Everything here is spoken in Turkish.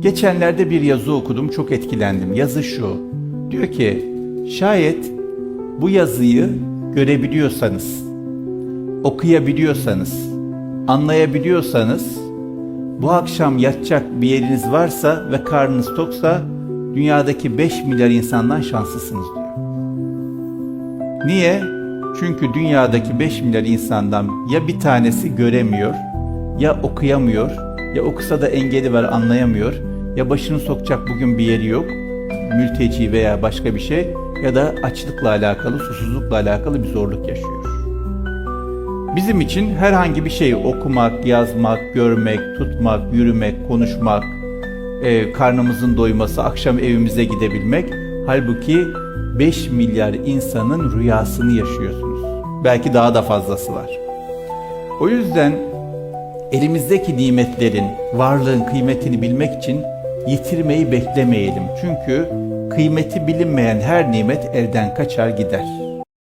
Geçenlerde bir yazı okudum, çok etkilendim. Yazı şu, diyor ki, şayet bu yazıyı görebiliyorsanız, okuyabiliyorsanız, anlayabiliyorsanız, bu akşam yatacak bir yeriniz varsa ve karnınız toksa, dünyadaki 5 milyar insandan şanslısınız diyor. Niye? Çünkü dünyadaki 5 milyar insandan ya bir tanesi göremiyor, ya okuyamıyor, ya okusa da engeli var anlayamıyor, ya başını sokacak bugün bir yeri yok, mülteci veya başka bir şey, ya da açlıkla alakalı, susuzlukla alakalı bir zorluk yaşıyor. Bizim için herhangi bir şey okumak, yazmak, görmek, tutmak, yürümek, konuşmak, e, karnımızın doyması, akşam evimize gidebilmek. Halbuki 5 milyar insanın rüyasını yaşıyorsunuz. Belki daha da fazlası var. O yüzden elimizdeki nimetlerin, varlığın kıymetini bilmek için yitirmeyi beklemeyelim. Çünkü kıymeti bilinmeyen her nimet elden kaçar gider.